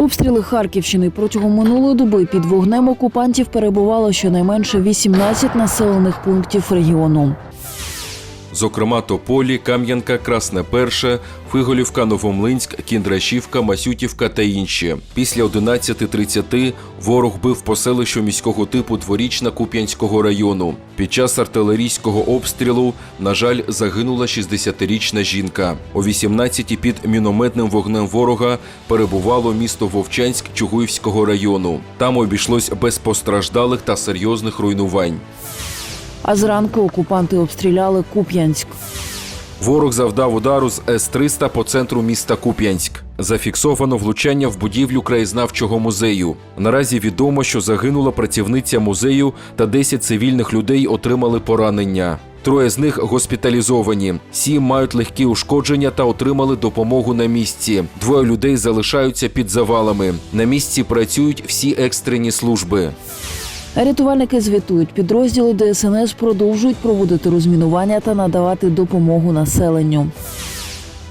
Обстріли Харківщини протягом минулої доби під вогнем окупантів перебувало щонайменше 18 населених пунктів регіону. Зокрема, Тополі, Кам'янка, Красне Перше, Фиголівка, Новомлинськ, Кіндрашівка, Масютівка та інші. Після 11.30 ворог бив по селищу міського типу Дворічна Куп'янського району. Під час артилерійського обстрілу, на жаль, загинула 60-річна жінка. О 18 під мінометним вогнем ворога перебувало місто Вовчанськ Чугуївського району. Там обійшлось без постраждалих та серйозних руйнувань. А зранку окупанти обстріляли Куп'янськ. Ворог завдав удару з С-300 по центру міста Куп'янськ. Зафіксовано влучання в будівлю краєзнавчого музею. Наразі відомо, що загинула працівниця музею та 10 цивільних людей отримали поранення. Троє з них госпіталізовані, сім мають легкі ушкодження та отримали допомогу на місці. Двоє людей залишаються під завалами. На місці працюють всі екстрені служби. Рятувальники звітують, підрозділи ДСНС продовжують проводити розмінування та надавати допомогу населенню.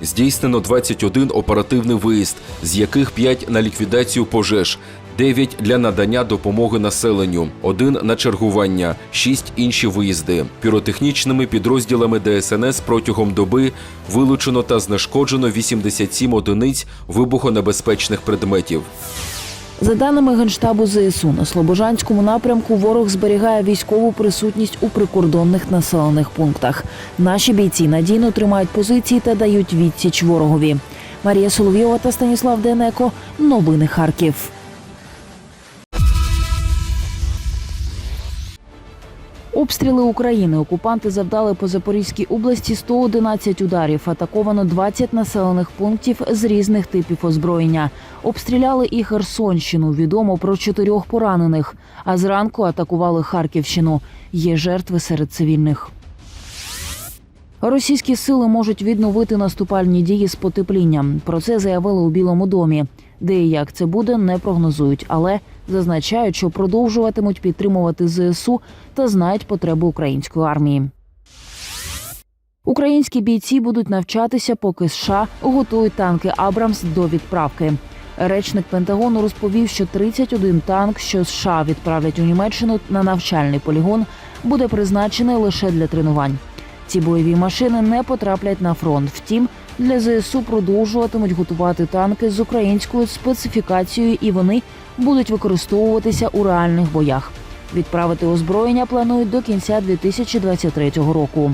Здійснено 21 оперативний виїзд, з яких 5 на ліквідацію пожеж, 9 для надання допомоги населенню, 1 на чергування, 6 інші виїзди. Піротехнічними підрозділами ДСНС протягом доби вилучено та знешкоджено 87 одиниць вибухонебезпечних предметів. За даними Генштабу ЗСУ, на Слобожанському напрямку ворог зберігає військову присутність у прикордонних населених пунктах. Наші бійці надійно тримають позиції та дають відсіч ворогові. Марія Соловйова та Станіслав Денеко. Новини Харків. Обстріли України окупанти завдали по Запорізькій області 111 ударів. Атаковано 20 населених пунктів з різних типів озброєння. Обстріляли і Херсонщину. Відомо про чотирьох поранених. А зранку атакували Харківщину. Є жертви серед цивільних. Російські сили можуть відновити наступальні дії з потеплінням. Про це заявили у Білому домі. Де і як це буде, не прогнозують, але зазначають, що продовжуватимуть підтримувати ЗСУ та знають потреби української армії. Українські бійці будуть навчатися, поки США готують танки Абрамс до відправки. Речник Пентагону розповів, що 31 танк, що США відправлять у Німеччину на навчальний полігон, буде призначений лише для тренувань. Ці бойові машини не потраплять на фронт. Втім, для ЗСУ продовжуватимуть готувати танки з українською специфікацією, і вони будуть використовуватися у реальних боях. Відправити озброєння планують до кінця 2023 року.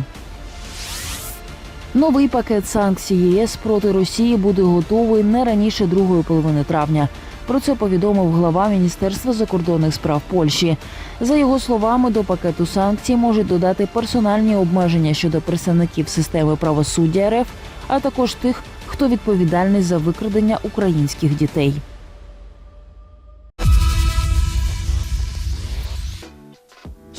Новий пакет санкцій ЄС проти Росії буде готовий не раніше другої половини травня. Про це повідомив глава Міністерства закордонних справ Польщі. За його словами, до пакету санкцій можуть додати персональні обмеження щодо представників системи правосуддя РФ, а також тих, хто відповідальний за викрадення українських дітей.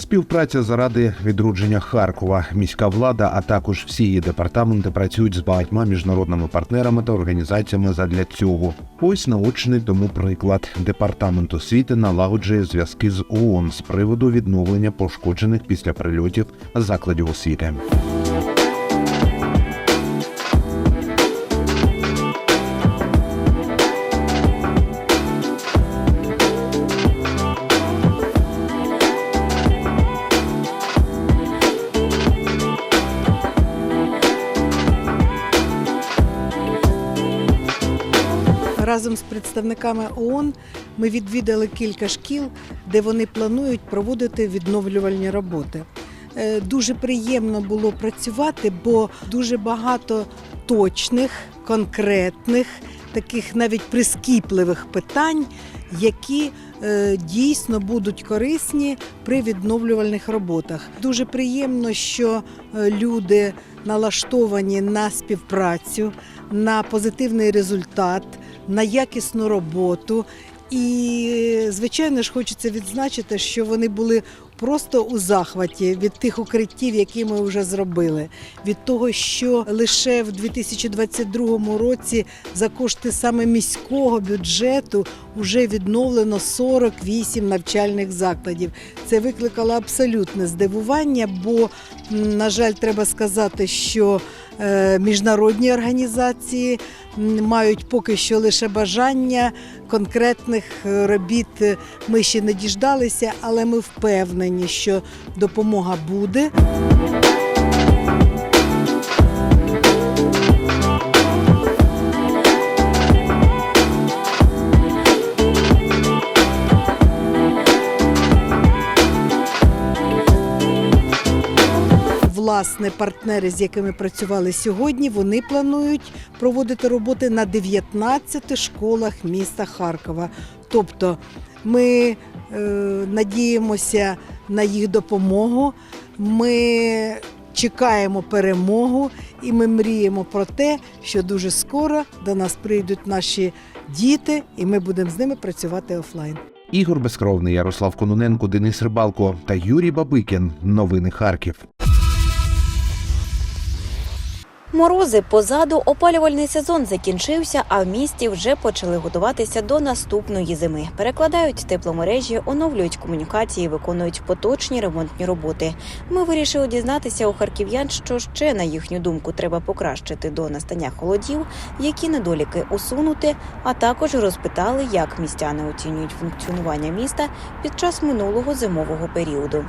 Співпраця заради відродження Харкова. Міська влада, а також всі її департаменти працюють з багатьма міжнародними партнерами та організаціями задля цього. Ось наочний тому приклад. Департамент освіти налагоджує зв'язки з ООН з приводу відновлення пошкоджених після прильотів закладів освіти. Представниками ООН ми відвідали кілька шкіл, де вони планують проводити відновлювальні роботи. Е, Дуже приємно було працювати, бо дуже багато точних, конкретних, таких навіть прискіпливих питань, які е, дійсно будуть корисні при відновлювальних роботах. Дуже приємно, що е, люди налаштовані на співпрацю, на позитивний результат, на якісну роботу. І, звичайно ж, хочеться відзначити, що вони були просто у захваті від тих укриттів, які ми вже зробили, від того, що лише в 2022 році за кошти саме міського бюджету вже відновлено 48 навчальних закладів. Це викликало абсолютне здивування, бо На жаль, треба сказати, що е, міжнародні організації мають поки що лише бажання конкретних е, робіт. Ми ще не діждалися, але ми впевнені, що допомога буде. Власне, партнери, з якими працювали сьогодні, вони планують проводити роботи на 19 школах міста Харкова. Тобто ми е, надіємося на їх допомогу. Ми чекаємо перемогу, і ми мріємо про те, що дуже скоро до нас прийдуть наші діти, і ми будемо з ними працювати офлайн. Ігор Безкровний, Ярослав Кононенко, Денис Рибалко та Юрій Бабикін. Новини Харків. Морози позаду опалювальний сезон закінчився, а в місті вже почали готуватися до наступної зими. Перекладають тепломережі, оновлюють комунікації, виконують поточні ремонтні роботи. Ми вирішили дізнатися у харків'ян, що ще на їхню думку треба покращити до настання холодів, які недоліки усунути. А також розпитали, як містяни оцінюють функціонування міста під час минулого зимового періоду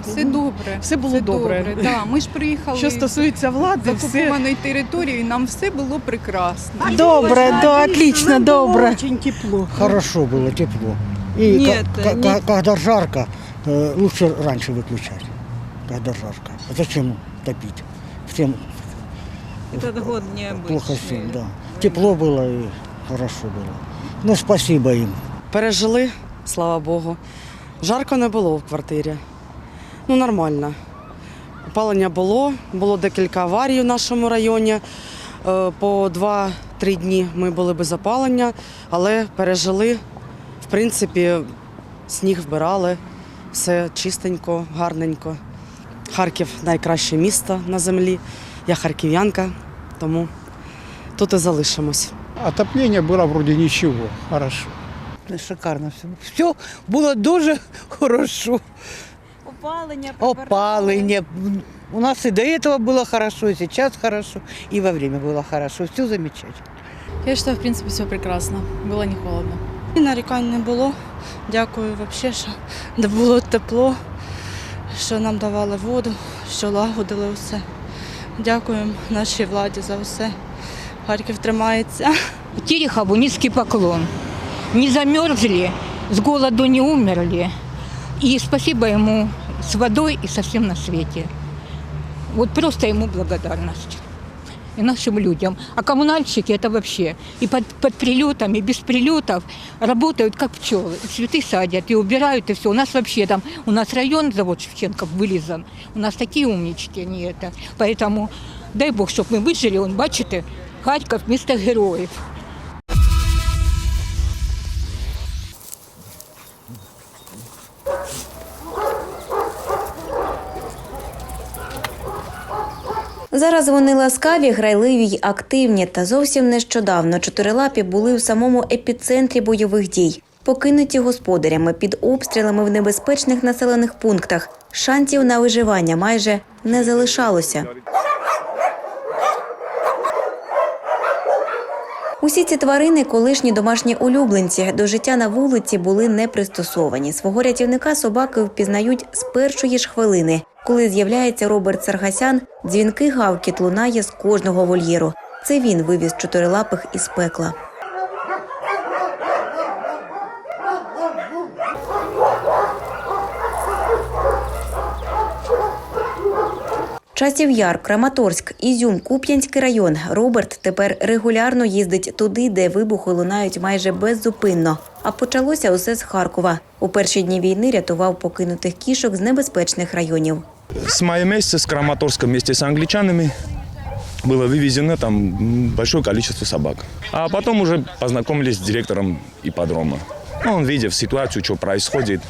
Все добре. Все було добре. Да, ми ж приїхали Що стосується з влади, все окупованої території, нам все було прекрасно. Добре, да, отлично, добре. очень тепло. Хорошо было, тепло. И Нет, ко- ко- не- ко- когда жарко, э, лучше раньше выключать, когда жарко. А зачем топить? Всем Этот год плохо всем, да. Тепло было и хорошо было. Ну, спасибо им. Пережили, слава Богу. Жарко не було в квартирі. Ну, нормально. Опалення було, було декілька аварій в нашому районі. Е, По 2-3 дні ми були без опалення, але пережили. В принципі, сніг вбирали, все чистенько, гарненько. Харків найкраще місто на землі. Я харків'янка, тому тут і залишимось. Отопление было вроде ничего, хорошо. Шикарно все. Все було дуже хорошо. Опалення, Опалення. У нас и до этого было хорошо, и сейчас хорошо, и во время было хорошо. Все замечательно. Я считаю, в принципе, все прекрасно. Было не холодно. І нарікань не було. Дякую взагалі, що де було тепло, що нам давали воду, що лагодили все. Дякуємо нашій владі за все. Харків тримається. Терехову низкий поклон. Не замерзли, с голоду не умерли. И спасибо ему С водой и со всем на свете. Вот просто ему благодарность. И нашим людям. А коммунальщики это вообще и под, под прилетом, и без прилетов работают как пчелы. И цветы садят, и убирают, и все. У нас вообще там, у нас район завод Шевченко вылизан. У нас такие умнички они это. Поэтому дай Бог, чтобы мы выжили, он, бачите, Харьков место героев. Зараз вони ласкаві, грайливі й активні. Та зовсім нещодавно чотирилапі були в самому епіцентрі бойових дій. Покинуті господарями під обстрілами в небезпечних населених пунктах. Шансів на виживання майже не залишалося. Усі ці тварини, колишні домашні улюбленці, до життя на вулиці були не пристосовані. Свого рятівника собаки впізнають з першої ж хвилини. Коли з'являється Роберт Саргасян, дзвінки гавкіт лунає з кожного вольєру. Це він вивіз чотирилапих із пекла. Часів Яр, Краматорськ, Ізюм, Куп'янський район. Роберт тепер регулярно їздить туди, де вибухи лунають майже беззупинно. А почалося усе з Харкова. У перші дні війни рятував покинутих кішок з небезпечних районів. С мая месяца с Краматорска вместе с англичанами было вывезено там большое количество собак. А потом уже познакомились с директором ипподрома. Ну, он, видев ситуацию, что происходит,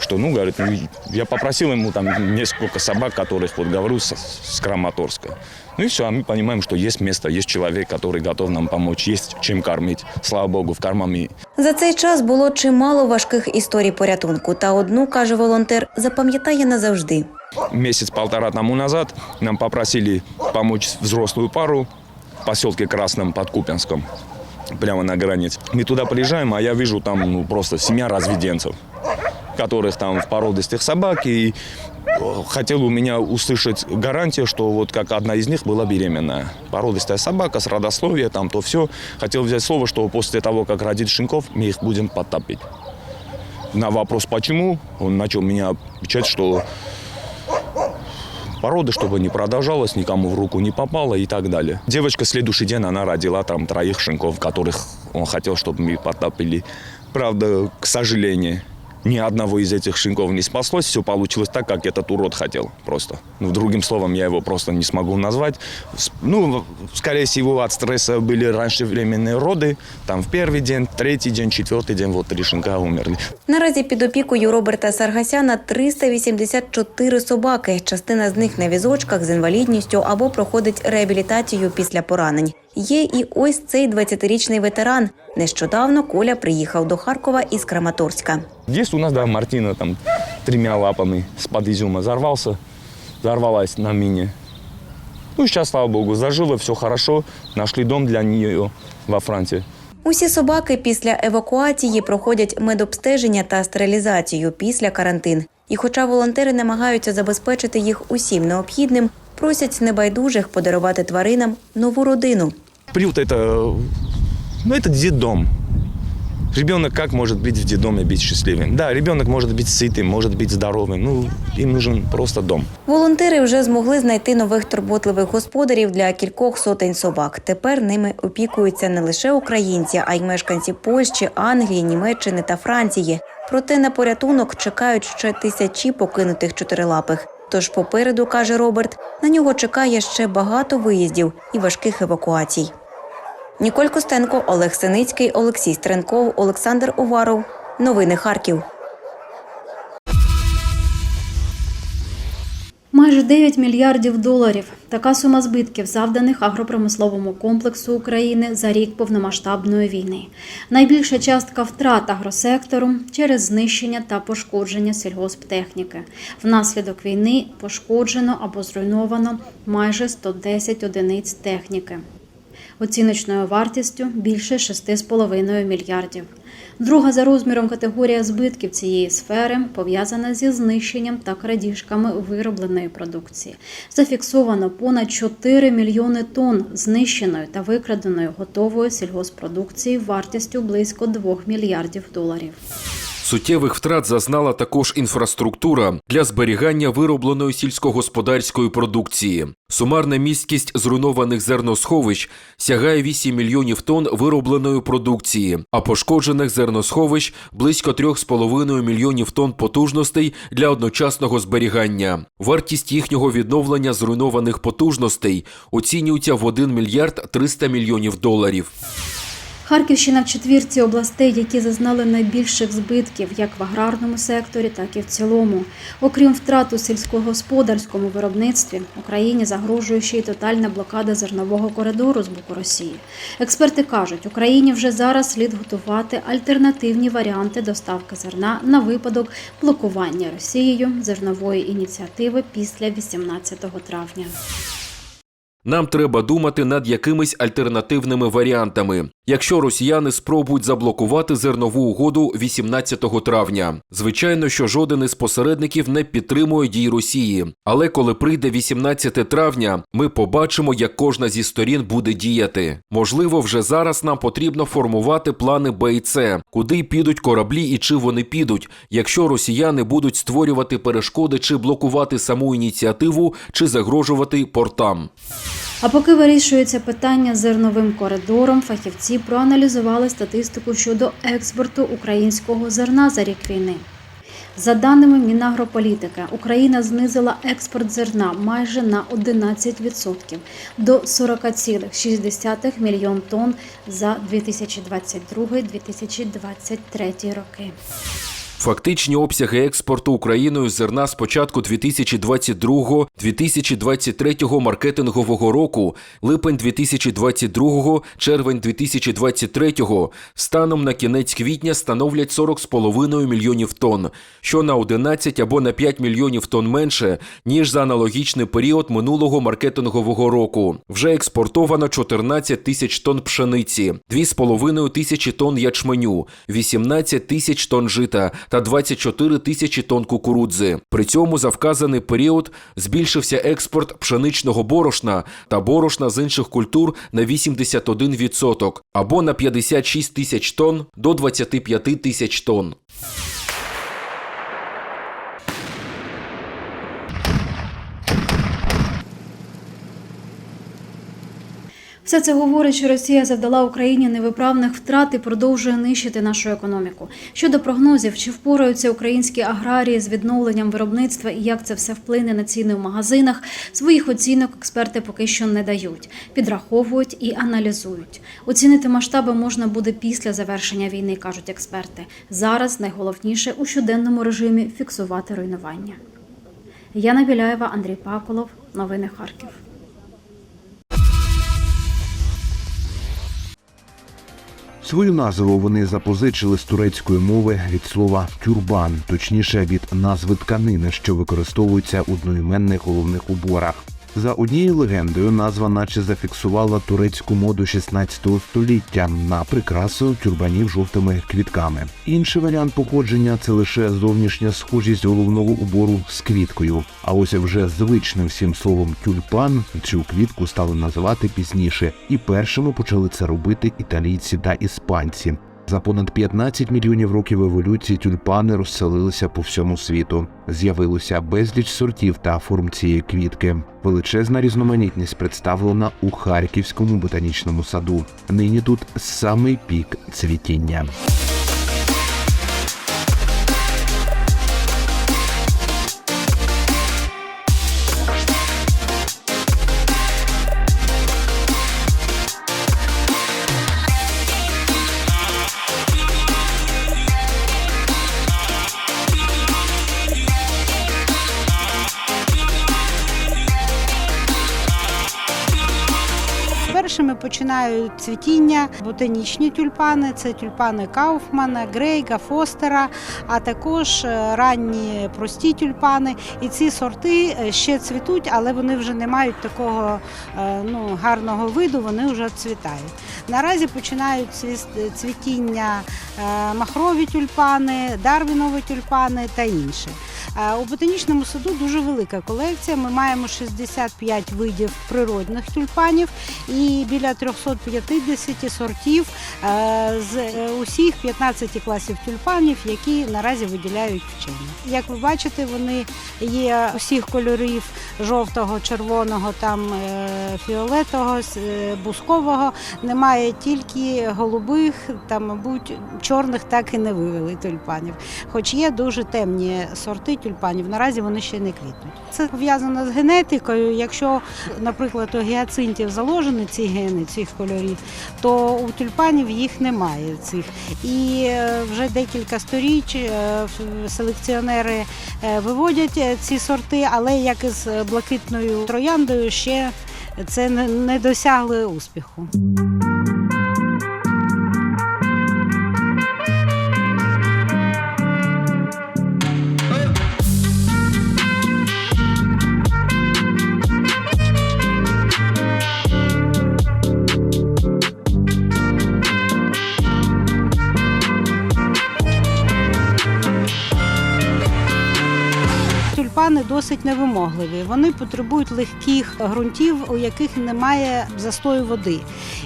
что, ну, говорит, ну, я попросил ему там несколько собак, которых, вот говорю, с, с Краматорска. Ну и все, а мы понимаем, что есть место, есть человек, который готов нам помочь, есть чем кормить. Слава богу, в кармане За цей час було чимало важких історій порятунку. Та одну каже волонтер, запам'ятає назавжди. месяц-полтора тому назад нам попросили помочь взрослую пару в поселке Красном под Купинском, прямо на границе. Мы туда приезжаем, а я вижу там ну, просто семья разведенцев, Которых там в породистых собак. И э, хотел у меня услышать гарантию, что вот как одна из них была беременная. Породистая собака с родословия, там то все. Хотел взять слово, что после того, как родит щенков, мы их будем подтопить. На вопрос «почему?» он начал меня отвечать, что порода, чтобы не продолжалась, никому в руку не попала и так далее. Девочка следующий день, она родила там троих щенков, которых он хотел, чтобы мы потопили. Правда, к сожалению, ни одного из этих щенков не спаслось. Все получилось так, как этот урод хотел просто. Ну, другим словом, я его просто не смогу назвать. С- Ну, скорее всего, от стресса были раньше временные роды. Там в первый день, третий день, четвертый день, вот три щенка умерли. Наразі під опікою Роберта Саргасяна 384 собаки. Частина з них на візочках з інвалідністю або проходить реабілітацію після поранень. Є і ось цей 20-річний ветеран. Нещодавно Коля приїхав до Харкова із Краматорська. Есть у нас, да, Мартина там тремя лапами с-под изюма взорвался, взорвалась на мине. Ну, сейчас, слава богу, зажило, все хорошо. Нашли дом для нее во Франции. Усі собаки після евакуації проходять медобстеження та стерилізацію після карантин. І хоча волонтери намагаються забезпечити їх усім необхідним, просять небайдужих подарувати тваринам нову родину Приют это, ну, это детдом. Ребенок как может быть в детдоме быть счастливым? Да, ребенок может быть сытым, может быть здоровым. Ну, им нужен просто дом. Волонтери вже змогли знайти нових турботливих господарів для кількох сотень собак. Тепер ними опікуються не лише українці, а й мешканці Польщі, Англії, Німеччини та Франції. Проте на порятунок чекають ще тисячі покинутих чотирилапих. Тож попереду, каже Роберт, на нього чекає ще багато виїздів і важких евакуацій. Ніколь Костенко, Олег Синицький, Олексій Стренков, Олександр Уваров. Новини Харків. Майже 9 мільярдів доларів. Така сума збитків, завданих агропромисловому комплексу України за рік повномасштабної війни. Найбільша частка втрат агросектору через знищення та пошкодження сільгосптехніки. Внаслідок війни пошкоджено або зруйновано майже 110 одиниць техніки. Оціночною вартістю більше 6,5 мільярдів. Друга за розміром категорія збитків цієї сфери пов'язана зі знищенням та крадіжками виробленої продукції. Зафіксовано понад 4 мільйони тонн знищеної та викраденої готової сільгоспродукції вартістю близько 2 мільярдів доларів. Суттєвих втрат зазнала також інфраструктура для зберігання виробленої сільськогосподарської продукції. Сумарна місткість зруйнованих зерносховищ сягає 8 мільйонів тонн виробленої продукції, а пошкоджених зерносховищ близько 3,5 мільйонів тонн потужностей для одночасного зберігання. Вартість їхнього відновлення зруйнованих потужностей оцінюється в 1 мільярд 300 мільйонів доларів. Харківщина в четвірці областей, які зазнали найбільших збитків як в аграрному секторі, так і в цілому. Окрім втрат у сільськогосподарському виробництві, Україні загрожує ще й тотальна блокада зернового коридору з боку Росії. Експерти кажуть, Україні вже зараз слід готувати альтернативні варіанти доставки зерна на випадок блокування Росією зернової ініціативи після 18 травня. Нам треба думати над якимись альтернативними варіантами. Якщо росіяни спробують заблокувати зернову угоду 18 травня, звичайно, що жоден із посередників не підтримує дій Росії. Але коли прийде 18 травня, ми побачимо, як кожна зі сторін буде діяти. Можливо, вже зараз нам потрібно формувати плани Б і С, куди підуть кораблі і чи вони підуть, якщо росіяни будуть створювати перешкоди чи блокувати саму ініціативу, чи загрожувати портам. А поки вирішується питання з зерновим коридором, фахівці проаналізували статистику щодо експорту українського зерна за рік війни. За даними Мінагрополітики, Україна знизила експорт зерна майже на 11% до 40,6 мільйон тонн за 2022-2023 роки. Фактичні обсяги експорту Україною зерна з початку 2022-2023 маркетингового року, липень 2022, червень 2023, станом на кінець квітня становлять 40,5 мільйонів тонн, що на 11 або на 5 мільйонів тонн менше, ніж за аналогічний період минулого маркетингового року. Вже експортовано 14 тисяч тонн пшениці, 2,5 тисячі тонн ячменю, 18 тисяч тонн жита та 24 тисячі тонн кукурудзи. При цьому за вказаний період збільшився експорт пшеничного борошна та борошна з інших культур на 81% або на 56 тисяч тонн до 25 тисяч тонн. Все це говорить, що Росія завдала Україні невиправних втрат і продовжує нищити нашу економіку. Щодо прогнозів, чи впораються українські аграрії з відновленням виробництва і як це все вплине на ціни в магазинах, своїх оцінок експерти поки що не дають, підраховують і аналізують. Оцінити масштаби можна буде після завершення війни, кажуть експерти. Зараз найголовніше у щоденному режимі фіксувати руйнування. Яна Біляєва, Андрій Паколов. Новини Харків. Свою назву вони запозичили з турецької мови від слова тюрбан, точніше від назви тканини, що використовується у одноіменних головних уборах. За однією легендою, назва наче зафіксувала турецьку моду 16 століття на прикрасу тюрбанів жовтими квітками. Інший варіант походження це лише зовнішня схожість головного убору з квіткою. А ось вже звичним всім словом тюльпан цю квітку стали називати пізніше, і першими почали це робити італійці та іспанці. За понад 15 мільйонів років еволюції тюльпани розселилися по всьому світу. З'явилося безліч сортів та форм цієї квітки. Величезна різноманітність представлена у Харківському ботанічному саду. Нині тут самий пік цвітіння. Починають цвітіння ботанічні тюльпани, це тюльпани Кауфмана, Грейга, Фостера, а також е, ранні прості тюльпани. І ці сорти е, ще цвітуть, але вони вже не мають такого е, ну, гарного виду, вони вже цвітають. Наразі починають цвітіння махрові тюльпани, дарвінові тюльпани та інше. Е, У ботанічному саду дуже велика колекція. Ми маємо 65 видів природних тюльпанів і біля 350 сортів е, з е, усіх 15 класів тюльпанів, які наразі виділяють вчені. Як ви бачите, вони є усіх кольорів жовтого, червоного, там фіолетового, бускового. Немає тільки голубих, та, мабуть, чорних так і не вивели тюльпанів. Хоч є дуже темні сорти тюльпанів, наразі вони ще не квітнуть. Це пов'язано з генетикою. Якщо, наприклад, у гіацинтів заложені ці гени цих кольорів, то у тюльпанів їх немає цих. І е, вже декілька сторіч е, селекціонери е, виводять ці сорти, але як із блакитною трояндою ще це не досягли успіху. Тюльпани досить невимогливі. Вони потребують легких ґрунтів, у яких немає застою води.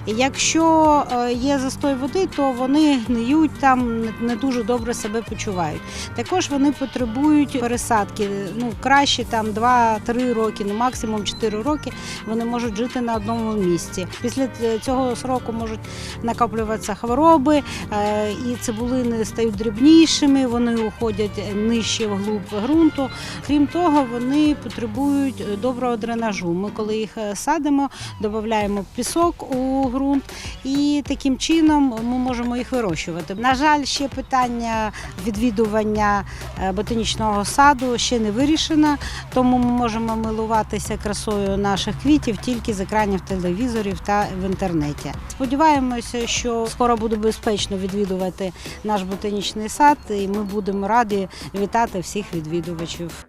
І якщо е, є застой води, то вони гниють там, не- не дуже добре себе почувають. Також вони потребують пересадки. Ну краще там 2-3 роки, ну максимум 4 роки. Вони можуть жити на одному місці. Після цього сроку можуть накоплюватися хвороби, е, і цибулини стають дрібнішими, вони уходять нижче вглуб ґрунту. Крім того, вони потребують е, доброго дренажу. Ми, коли їх е, садимо, додаємо пісок у ґрунт, і таким чином ми можемо їх вирощувати. На жаль, ще питання відвідування е, ботанічного саду ще не вирішено, тому ми можемо милуватися красою наших квітів тільки з екранів телевізорів та в інтернеті. Сподіваємося, що скоро буде безпечно відвідувати наш ботанічний сад, і ми будемо раді вітати всіх відвідувачів.